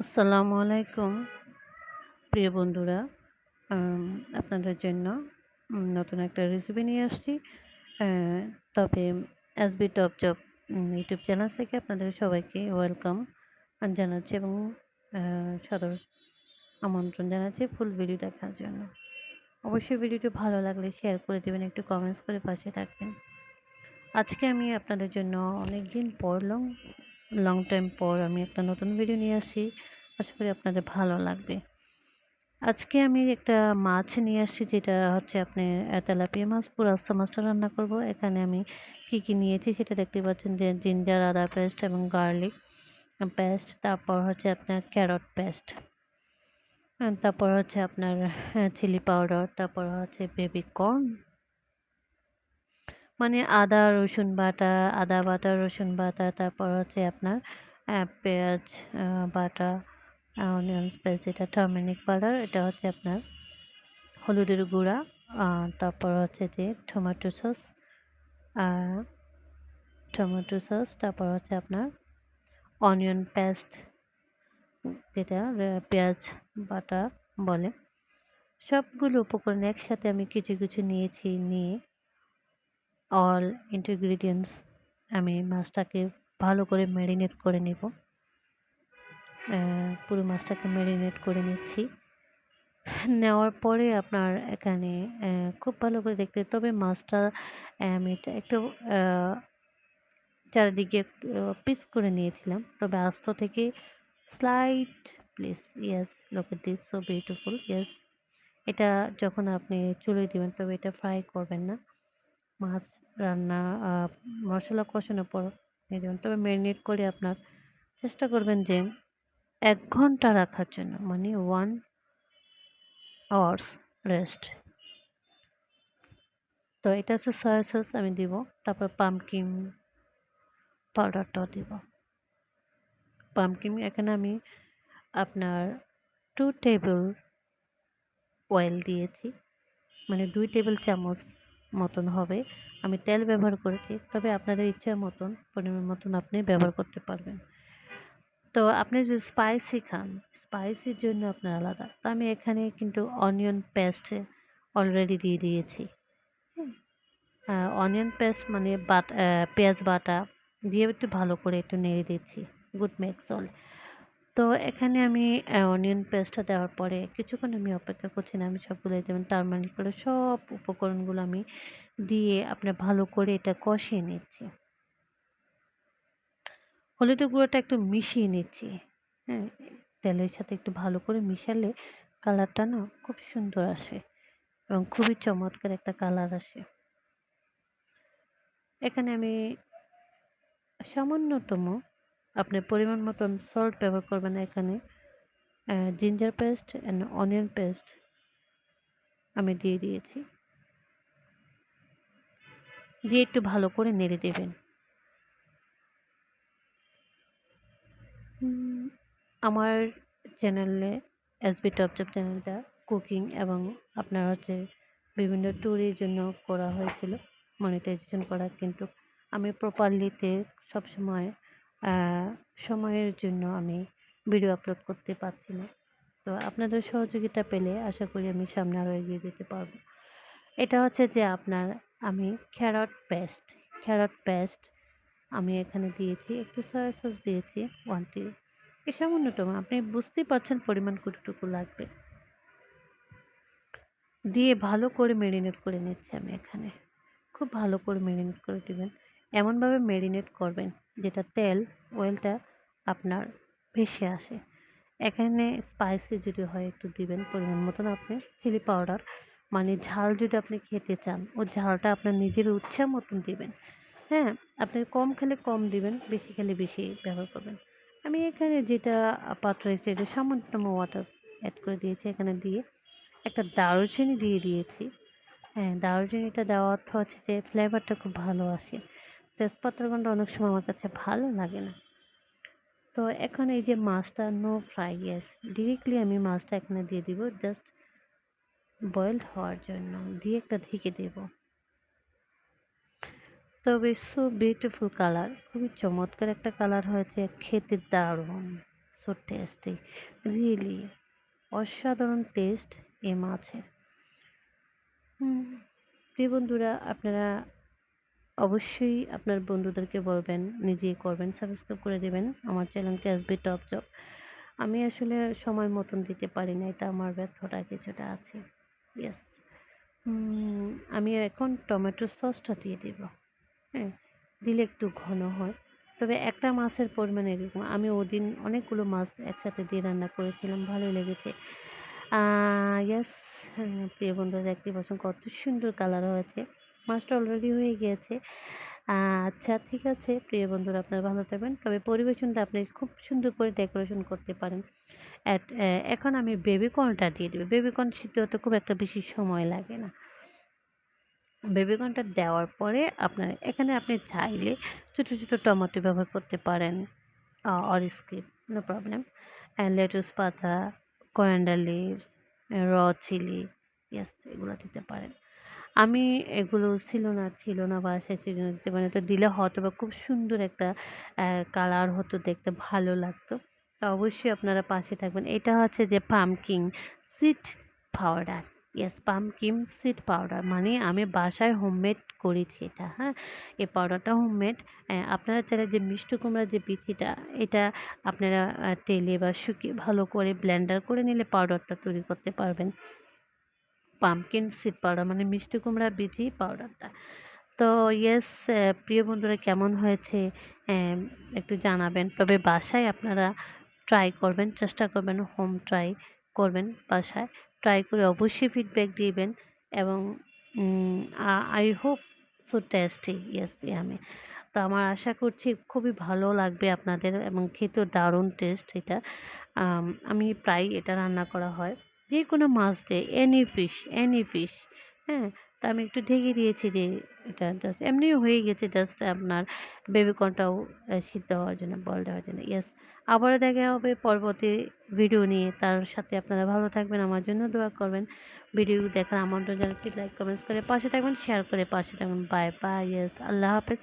আসসালামু আলাইকুম। প্রিয় বন্ধুরা আপনাদের জন্য নতুন একটা রেসিপি নিয়ে আসছি। তবে SB top job YouTube channel থেকে আপনাদের সবাইকে ওয়েলকাম জানাচ্ছি এবং সদর আমন্ত্রণ জানাচ্ছি ফুল ভিডিও দেখার জন্য। অবশ্যই ভিডিওটি ভালো লাগলে শেয়ার করে দেবেন, একটু কমেন্টস করে পাশে থাকবেন। আজকে আমি আপনাদের জন্য অনেক দিন পর লং লং টাইম পর আমি একটা নতুন ভিডিও নিয়ে আসি। আশা করি আপনাদের ভালো লাগবে। আজকে আমি একটা মাছ নিয়ে আসছি যেটা হচ্ছে আপনি তেলাপিয়া মাছ, পুরো আস্তা মাছটা রান্না করব। এখানে আমি কি কি নিয়েছি সেটা দেখতে পাচ্ছেন যে জিঞ্জার, আদা পেস্ট এবং গার্লিক পেস্ট, তারপর হচ্ছে আপনার ক্যারট পেস্ট, তারপর হচ্ছে আপনার চিলি পাউডার তারপর হচ্ছে বেবি কর্ন মানে আদা, রসুন বাটা, আদা বাটা, রসুন বাটা, তারপর হচ্ছে আপনার পেঁয়াজ বাটা, অনিয়ন পেস্ট যেটা টার্মেরিক পাউডার এটা হচ্ছে আপনার হলুদের গুঁড়া তারপর হচ্ছে যে টমেটো সস টমেটো সস, তারপর হচ্ছে আপনার অনিয়ন পেস্ট, যেটা পেঁয়াজ, বাটা বলে। সবগুলো উপকরণ একসাথে আমি কিছু কিছু নিয়েছি, নিয়ে অল ইনগ্রিডিয়েন্টস আমি মাছটাকে ভালো করে ম্যারিনেট করে নেব। পুরো মাছটাকে ম্যারিনেট করে নিচ্ছি। নেওয়ার পরে আপনার এখানে খুব ভালো করে দেখতে, তবে মাছটা আমি একটু চারিদিকে পিস করে নিয়েছিলাম। তবে আস্ত থেকে slight please yes look this so beautiful yes এটা যখন আপনি চুলে দিবেন, তবে এটা ফ্রাই করবেন না। মাছ রান্না মশলা কষানোর পর দিয়ে দেবেন তবে ম্যারিনেট করে আপনার চেষ্টা করবেন যে এক ঘণ্টা রাখার জন্য মানে ওয়ান আওয়ার্স রেস্ট তো এটা হচ্ছে সয়া সস আমি দিব, তারপর পামকিন পাউডারটাও দিব। পামকিন এখানে আমি আপনার টু টেবিল অয়েল দিয়েছি মানে দুই টেবিল চামচ মতন হবে। আমি তেল ব্যবহার করেছি, তবে আপনাদের ইচ্ছা মতন, পরিমাণ মতন আপনি ব্যবহার করতে পারবেন। তো আপনি যদি স্পাইসি খান স্পাইসির জন্য আপনার আলাদা। তো আমি এখানে কিন্তু অনিয়ন পেস্ট অলরেডি দিয়ে দিয়েছি। অনিয়ন পেস্ট মানে বাট পেঁয়াজ বাটা দিয়ে একটু ভালো করে একটু নেড়ে দিচ্ছি গুড মেক্স অল তো এখানে আমি অনিয়ন পেস্টটা দেওয়ার পরে কিছুক্ষণ আমি অপেক্ষা করছি না, আমি সবগুলো যেমন করে সব উপকরণগুলো আমি দিয়ে আপনার ভালো করে এটা কষিয়ে নিচ্ছি। হলুদের গুঁড়োটা একটু মিশিয়ে নিচ্ছি। হ্যাঁ তেলের সাথে একটু ভালো করে মিশালে কালারটা না খুব সুন্দর আসে এবং খুবই চমৎকার একটা কালার আসে। এখানে আমি সামান্যতম আপনি পরিমাণ মতন সল্ট ব্যবহার করবেন এখানে ginger paste and onion paste আমি দিয়ে দিয়েছি। দিয়ে একটু ভালো করে নেড়ে দেবেন। আমার চ্যানেলে এসবি টপচপ চ্যানেলটা কুকিং এবং আপনার হচ্ছে বিভিন্ন ট্যুরের জন্য করা হয়েছিল মনিটাইজেশন করা, কিন্তু আমি প্রপারলিতে সবসময় সময়ের জন্য আমি ভিডিও আপলোড করতে পারছি না। তো আপনাদের সহযোগিতা পেলে আশা করি আমি সামনে আরও এগিয়ে যেতে পারব। এটা হচ্ছে যে আপনার আমি ক্যারট পেস্ট ক্যারট পেস্ট আমি এখানে দিয়েছি, একটু সয়া সস দিয়েছি ওয়ান টি এ সামান্যতম, আপনি বুঝতেই পারছেন পরিমাণ কতটুকু লাগবে। দিয়ে ভালো করে ম্যারিনেট করে নিচ্ছি আমি এখানে। খুব ভালো করে মেরিনেট করে দেবেন। এমনভাবে ম্যারিনেট করবেন যেটা তেল অয়েলটা আপনার ভেসে আসে। এখানে স্পাইসি যদি হয় একটু দিবেন পরিমাণ মতন আপনি চিলি পাউডার মানে ঝাল যদি আপনি খেতে চান, ও ঝালটা আপনার নিজের ইচ্ছা মতন দিবেন। হ্যাঁ আপনি কম খেলে কম দিবেন, বেশি খেলে বেশি ব্যবহার করবেন। আমি এখানে যেটা পাত্র এটা সামান্যতম ওয়াটার অ্যাড করে দিয়েছি এখানে দিয়ে। একটা দারুচিনি দিয়ে দিয়েছি। হ্যাঁ দারুচিনিটা দেওয়ার অর্থ হচ্ছে যে ফ্লেভারটা খুব ভালো আসে। তেজপাতার অনেক সময় আমার কাছে ভালো লাগে না। তো এখন এই যে মাছটা নো ফ্রাই গ্যাস ডিরেক্টলি আমি মাছটা এখানে দিয়ে দিব জাস্ট বয়েলড হওয়ার জন্য, দিয়ে একটা ঢেকে দেব। তবে সো বিউটিফুল কালার খুবই চমৎকার একটা কালার হয়েছে, খেতে দারুণ সো টেস্টি রিয়েলি অসাধারণ টেস্ট এ মাছের। প্রিয় বন্ধুরা, আপনারা অবশ্যই আপনার বন্ধুদেরকে বলবেন নিজে করবেন সাবস্ক্রাইব করে দেবেন। আমার চ্যানেলকে এসবি টপ জব আমি আসলে সময় মতন দিতে পারি না এটা আমার ব্যর্থতা কিছুটা আছে। ইয়েস আমি এখন টমেটো সসটা দিয়ে দেব। হ্যাঁ দিলে একটু ঘন হয়। তবে একটা মাছের পরিমাণ এরকম। আমি ওদিন অনেকগুলো মাছ একসাথে দিয়ে রান্না করেছিলাম, ভালোই লেগেছে। ইয়েস প্রিয় বন্ধুরা, দেখতে পাচ্ছেন কত সুন্দর কালার হয়েছে। মাছটা অলরেডি হয়ে গিয়েছে। আচ্ছা ঠিক আছে। প্রিয় বন্ধুরা, আপনারা ভালো থাকবেন। তবে পরিবেশনটা আপনি খুব সুন্দর করে ডেকোরেশন করতে পারেন। এখন আমি বেবি কর্নটা দিয়ে দেবো। বেবি কর্ন সিদ্ধ হতে খুব একটা বেশি সময় লাগে না। বেবি কর্নটা দেওয়ার পরে আপনার, এখানে আপনি চাইলে ছোটো ছোটো টমেটো ব্যবহার করতে পারেন। Or skip no problem lettuce পাতা coriander leaves or chilli yes এগুলো দিতে পারেন। আমি এগুলো ছিল না ছিল না বাসায় ছিল না দিতে পারি তো দিলে হয়তো বা খুব সুন্দর একটা কালার হতো, দেখতে ভালো লাগতো। তো অবশ্যই আপনারা পাশে থাকবেন। এটা হচ্ছে যে pumpkin seed powder yes pumpkin seed powder মানে আমি বাসায় হোমমেড করেছি এটা হ্যাঁ? এই পাউডারটা হোমমেড আপনারা চাইলে যে মিষ্টি কুমড়ার যে বিচিটা, এটা আপনারা তেলে বা শুকিয়ে ভালো করে ব্লেন্ডার করে নিলে পাউডারটা তৈরি করতে পারবেন। পামকিন সিড পাউডার মানে মিষ্টি কুমড়া, বিচি পাউডারটা তো ইয়েস প্রিয় বন্ধুরা, কেমন হয়েছে একটু জানাবেন। তবে বাসায় আপনারা ট্রাই করবেন, চেষ্টা করবেন হোম ট্রাই করবেন বাসায়। ট্রাই করে অবশ্যই ফিডব্যাক দিবেন এবং I hope so tasty yes আমি তো আমার আশা করছি খুবই ভালো লাগবে আপনাদের এবং খেতেও দারুণ টেস্ট এটা। আমি প্রায় এটা রান্না করা হয়। যে কোনো মাছ দিয়ে এনি ফিশ এনি ফিশ হ্যাঁ? তা আমি একটু ঢেকে দিয়েছি যে এটা জাস্ট এমনিও হয়ে গেছে জাস্ট আপনার বেবিকর্নটাও সিদ্ধ হওয়ার জন্য বল দেওয়ার জন্য। ইয়েস আবারও দেখা হবে পরবর্তী ভিডিও নিয়ে। তার সাথে আপনারা ভালো থাকবেন, আমার জন্য দোয়া করবেন। ভিডিও দেখার আমন্ত্রণ জানাচ্ছি। লাইক কমেন্টস করে পাশে থাকবেন শেয়ার করে পাশে থাকবেন। বাই বাই ইয়েস আল্লাহ হাফেজ